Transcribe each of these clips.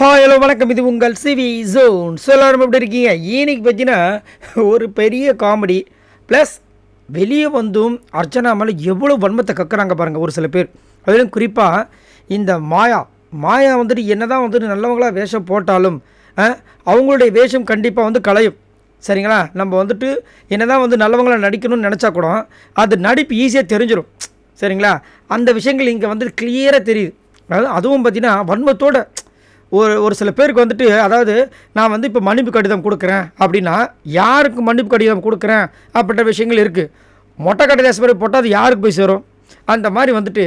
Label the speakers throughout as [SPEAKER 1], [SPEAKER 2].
[SPEAKER 1] Hi hello வணக்கம். இது உங்கள் சிவி ஜோன் ஸோ எல்லாரும் எப்படி இருக்கீங்க? இன்னைக்கு பார்த்தீங்கன்னா ஒரு பெரிய காமெடி ப்ளஸ் வெளியே வந்தும் அர்ச்சனா மேலே எவ்வளோ வன்மத்தை கக்குறாங்க பாருங்கள் ஒரு சில பேர். அதிலும் குறிப்பாக இந்த மாயா. மாயா வந்துட்டு என்னதான் வந்துட்டு நல்லவங்களாக வேஷம் போட்டாலும் அவங்களுடைய வேஷம் கண்டிப்பாக வந்து களையும். சரிங்களா? நம்ம வந்துட்டு என்ன தான் வந்து நல்லவங்களாக நடிக்கணும்னு நினச்சா கூட அது நடிப்பு ஈஸியாக தெரிஞ்சிடும் சரிங்களா? அந்த விஷயங்கள் இங்கே வந்துட்டு கிளியராக தெரியுது. அதாவது அதுவும் பார்த்தீங்கன்னா வன்மத்தோட ஒரு ஒரு சில பேருக்கு வந்துட்டு அதாவது நான் வந்து இப்போ மன்னிப்பு கடிதம் கொடுக்குறேன் அப்படின்னா யாருக்கு மன்னிப்பு கடிதம் கொடுக்குறேன் அப்படின்ற விஷயங்கள் இருக்குது மொட்டை கடிதாசு மாதிரி போட்டால் அது யாருக்கு போய் சேரும்? அந்த மாதிரி வந்துட்டு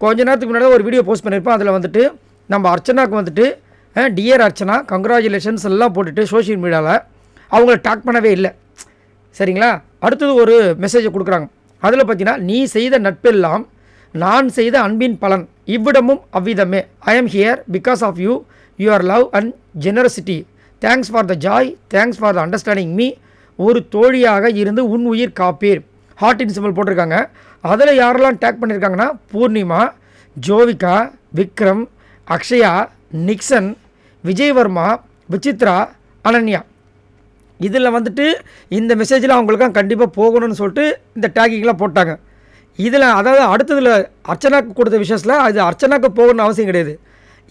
[SPEAKER 1] கொஞ்ச நேரத்துக்கு முன்னாடி ஒரு வீடியோ போஸ்ட் பண்ணியிருப்போம் அதில் வந்துட்டு நம்ம அர்ச்சனாக்கு வந்துட்டு டியர் அர்ச்சனா கங்க்ராச்சுலேஷன்ஸ் எல்லாம் போட்டுட்டு சோஷியல் மீடியாவில் அவங்கள டாக் பண்ணவே இல்லை. சரிங்களா? அடுத்தது ஒரு மெசேஜை கொடுக்குறாங்க. அதில் பார்த்தீங்கன்னா நீ செய்த நட்பெல்லாம் நான் செய்த அன்பின் பலன் இவ்விடமும் அவ்விதமே. I am here because of you your love and generosity thanks for the joy thanks for the understanding me ஒரு தோழியாக இருந்து உன் உயிர் காப்பீர். ஹார்ட் இன் சிம்பிள் போட்டிருக்காங்க. அதில் யாரெல்லாம் டேக் பண்ணியிருக்காங்கன்னா பூர்ணிமா ஜோவிகா விக்ரம் அக்ஷயா நிக்சன் விஜய்வர்மா விசித்ரா அனன்யா. இதில் வந்துட்டு இந்த மெசேஜில் அவங்களுக்கும் கண்டிப்பாக போகணும்னு சொல்லிட்டு இந்த டேக்கிங்லாம் போட்டாங்க. இதில் அதாவது அடுத்ததில் அர்ச்சனாக்கு கொடுத்த விஷயத்தில் அது அர்ச்சனாக்கு போகணும்னு அவசியம் கிடையாது.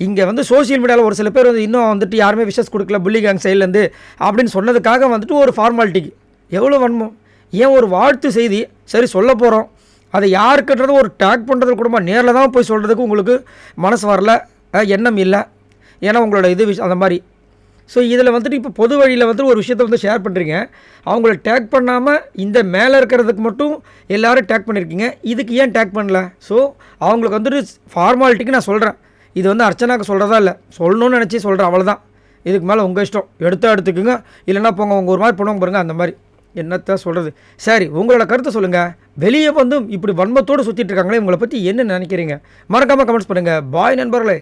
[SPEAKER 1] இங்கே வந்து சோஷியல் மீடியாவில் ஒரு சில பேர் வந்து இன்னும் வந்துட்டு யாருமே விஷஸ் கொடுக்கல புள்ளி கேங் சைட்லேருந்து அப்படின்னு சொன்னதுக்காக வந்துட்டு ஒரு ஃபார்மாலிட்டிக்கு எவ்வளோ வன்மம்? ஏன் ஒரு வாழ்த்து செய்தி? சரி சொல்ல போகிறோம் அதை யாருக்குன்றது ஒரு டேக் பண்ணுறது கூட நேரில் தான் போய் சொல்கிறதுக்கு உங்களுக்கு மனசு வரல. எண்ணம் இல்லை. ஏன்னா உங்களோட இது விஷ் அந்த மாதிரி. ஸோ இதில் வந்துட்டு இப்போ பொது வழியில் வந்துட்டு ஒரு விஷயத்தை வந்து ஷேர் பண்ணுறீங்க அவங்கள டேக் பண்ணாமல் இந்த மேலே இருக்கிறதுக்கு மட்டும் எல்லோரும் டேக் பண்ணியிருக்கீங்க இதுக்கு ஏன் டேக் பண்ணல? ஸோ அவங்களுக்கு வந்துட்டு ஃபார்மாலிட்டிக்கு நான் சொல்கிறேன் இது வந்து அர்ச்சனாக்கு சொல்கிறதா இல்லை. சொல்லணும்னு நினச்சி சொல்கிறேன் அவ்வளோதான் இதுக்கு மேலே உங்கள் இஷ்டம். எடுத்தா எடுத்துக்குங்க. இல்லைன்னா போங்க உங்கள் ஒரு மாதிரி பண்ணுவாங்க பாருங்கள் அந்த மாதிரி. என்னத்தான் சொல்கிறது சரி உங்களோட கருத்தை சொல்லுங்கள் வெளியே வந்தும் இப்படி வன்மத்தோடு சுற்றிட்டு இருக்காங்களே உங்களை பற்றி என்ன நினைக்கிறீங்க? மறக்காமல் கமெண்ட்ஸ் பண்ணுங்கள் பாய் நண்பர்களே.